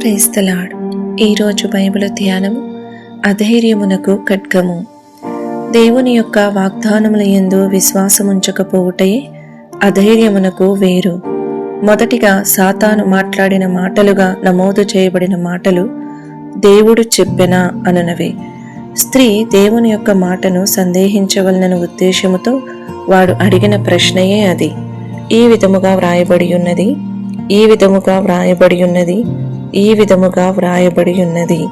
Praise the Lord ఈరోజు Bible ధ్యానము అధైర్యమునకు ఖడ్గము. దేవుని యొక్క వాగ్దానముల యందు విశ్వాసముంచకపోవుటే అధైర్యమునకు వేరు. మొదటిగా సాతాను మాట్లాడిన మాటలుగా నమోదు చేయబడిన మాటలు దేవుడు చెప్పెనా అనునవి. స్త్రీ దేవుని యొక్క మాటను సందేహించవలన ఉద్దేశముతో వాడు అడిగిన ప్రశ్నయే అది. ఈ విధముగా వ్రాయబడి ఉన్నది ఈ విధముగా వ్రాయబడి ఉన్నది ఈ విధముగా వ్రాయబడి ఉన్నది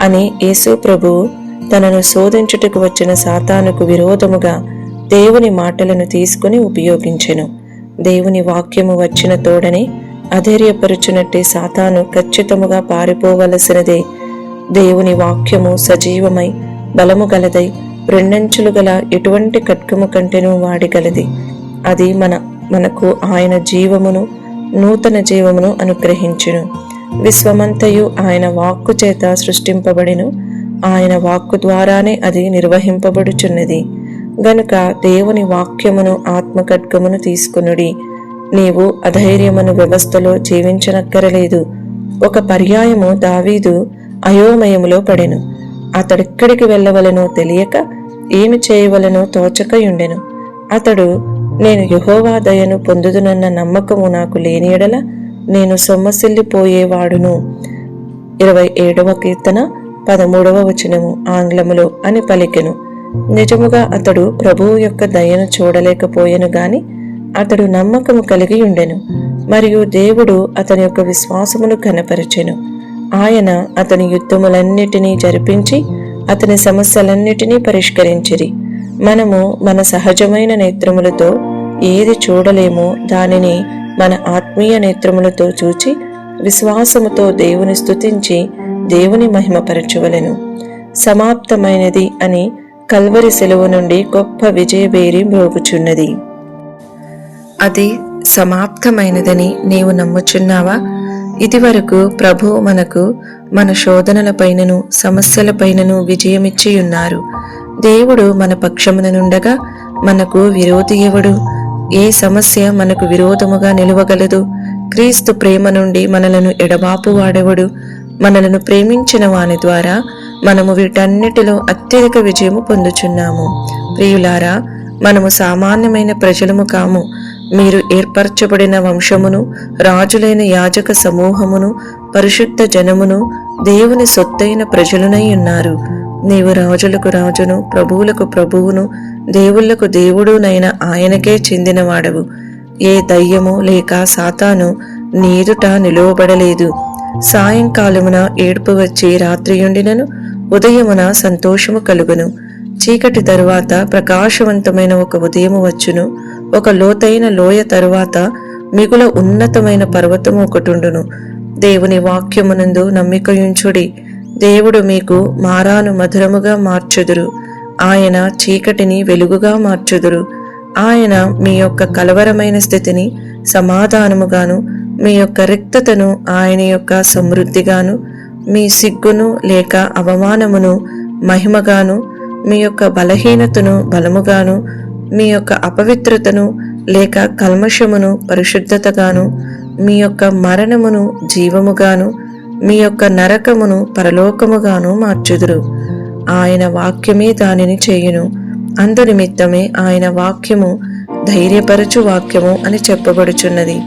అని యేసు ప్రభువు తనను శోధించుటకు వచ్చిన సాతానుకు విరోధముగా దేవుని మాటలను తీసుకుని ఉపయోగించెను. దేవుని వాక్యము వచ్చిన తోడనే అధైర్యపరుచునట్టే సాతాను ఖచ్చితముగా పారిపోవలసినదే. దేవుని వాక్యము సజీవమై బలము గలదై రెండంచులు గల ఎటువంటి కట్కము కంటెను వాడిగలది అది మన మనకు ఆయన జీవమును నూతన జీవమును అనుగ్రహించును. విశ్వమంతయు ఆయన వాక్కు చేత సృష్టింపబడిను. ఆయన వాక్కు ద్వారానే అది నిర్వహింపబడుచున్నది. గనుక దేవుని వాక్యమును ఆత్మఖడ్గమును తీసుకునుడి. నీవు అధైర్యమును వ్యవస్థలో జీవించనక్కరలేదు. ఒక పర్యాయము దావీదు అయోమయములో పడెను. అతడెక్కడికి వెళ్ళవలనో తెలియక ఏమి చేయవలనో తోచకయుండెను. అతడు నేను యహోవా దయను పొందుదునన్న నమ్మకము నాకు లేని ఎడల నేను సొమ్మసిల్లిపోయేవాడును. ఇరవై ఏడవ కీర్తన పదమూడవ వచనము ఆంగ్లములో అని పలికెను. నిజముగా అతడు ప్రభువు యొక్క దయను చూడలేకపోయెను గాని అతడు నమ్మకము కలిగి ఉండెను. మరియు దేవుడు అతని యొక్క విశ్వాసమును కనపరచెను ఆయన అతని యుద్ధములన్నిటినీ జరిపించి అతని సమస్యలన్నిటినీ పరిష్కరించిరి. మనము మన సహజమైన నేత్రములతో ఏది చూడలేమో దానిని మన ఆత్మీయ నేత్రములతో చూచి విశ్వాసముతో దేవుని స్థుతించి దేవుని మహిమపరచువలను. సమాప్తమైనది అని కల్వరి సెలవు నుండి గొప్ప విజయబేరి మ్రోగుచున్నది. అది సమాప్తమైనదని నీవు నమ్ముచున్నావా? ఇదివరకు ప్రభు మనకు మన శోధనలపైనను సమస్యలపైనను విజయమిచ్చి ఉన్నారు దేవుడు మన పక్షమున నుండగా మనకు విరోధి ఎవడు? ఏ సమస్య మనకు విరోధముగా నిలువగలదు? క్రీస్తు ప్రేమ నుండి మనలను ఎడబాపు వాడెవడు? మనలను ప్రేమించిన వాని ద్వారా మనము వీటన్నిటిలో అత్యధిక విజయము పొందుచున్నాము. ప్రియులారా మనము సామాన్యమైన ప్రజలము కాము. మీరు ఏర్పరచబడిన వంశమును రాజులైన యాజక సమూహమును పరిశుద్ధ జనమును దేవుని సొత్తైన ప్రజలునై ఉన్నారు. నీవు రాజులకు రాజును ప్రభువులకు ప్రభువును దేవుళ్ళకు దేవుడునైన ఆయనకే చెందినవాడవు. ఏ దయ్యము లేక సాతాను నీదుట నిలువబడలేదు. సాయంకాలమున ఏడుపు వచ్చి రాత్రియుండినను ఉదయమున సంతోషము కలుగును. చీకటి తరువాత ప్రకాశవంతమైన ఒక ఉదయము వచ్చును. ఒక లోతైన లోయ తరువాత మిగుల ఉన్నతమైన పర్వతము ఒకటుండును. దేవుని వాక్యమునందు నమ్మికయుంచుడి. దేవుడు మీకు మారాను మధురముగా మార్చుదురు. ఆయన చీకటిని వెలుగుగా మార్చుదురు. ఆయన మీ యొక్క కలవరమైన స్థితిని సమాధానముగాను మీ యొక్క రిక్తతను ఆయన యొక్క సమృద్ధిగాను మీ సిగ్గును లేక అవమానమును మహిమగాను మీ యొక్క బలహీనతను బలముగాను మీ యొక్క అపవిత్రతను లేక కల్మషమును పరిశుద్ధతగాను మీ యొక్క మరణమును జీవముగాను మీ యొక్క నరకమును పరలోకముగాను మార్చుదురు. ఆయన వాక్యమే దానిని చేయును. అందు నిమిత్తమే ఆయన వాక్యము ధైర్యపరచు వాక్యము అని చెప్పబడుచున్నది.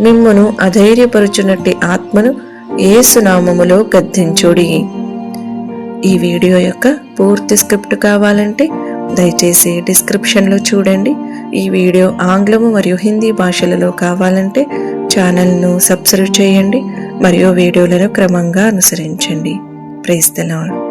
మిమ్మును అధైర్యపరుచున్నట్టి ఆత్మను ఏసునామములో గద్దించుడి. ఈ వీడియో యొక్క పూర్తి స్క్రిప్ట్ కావాలంటే దయచేసి డిస్క్రిప్షన్లో చూడండి. ఈ వీడియో ఆంగ్లము మరియు హిందీ భాషలలో కావాలంటే ఛానల్ను సబ్స్క్రైబ్ చేయండి. మరియు వీడియోలను క్రమంగా అనుసరించండి. Praise the lord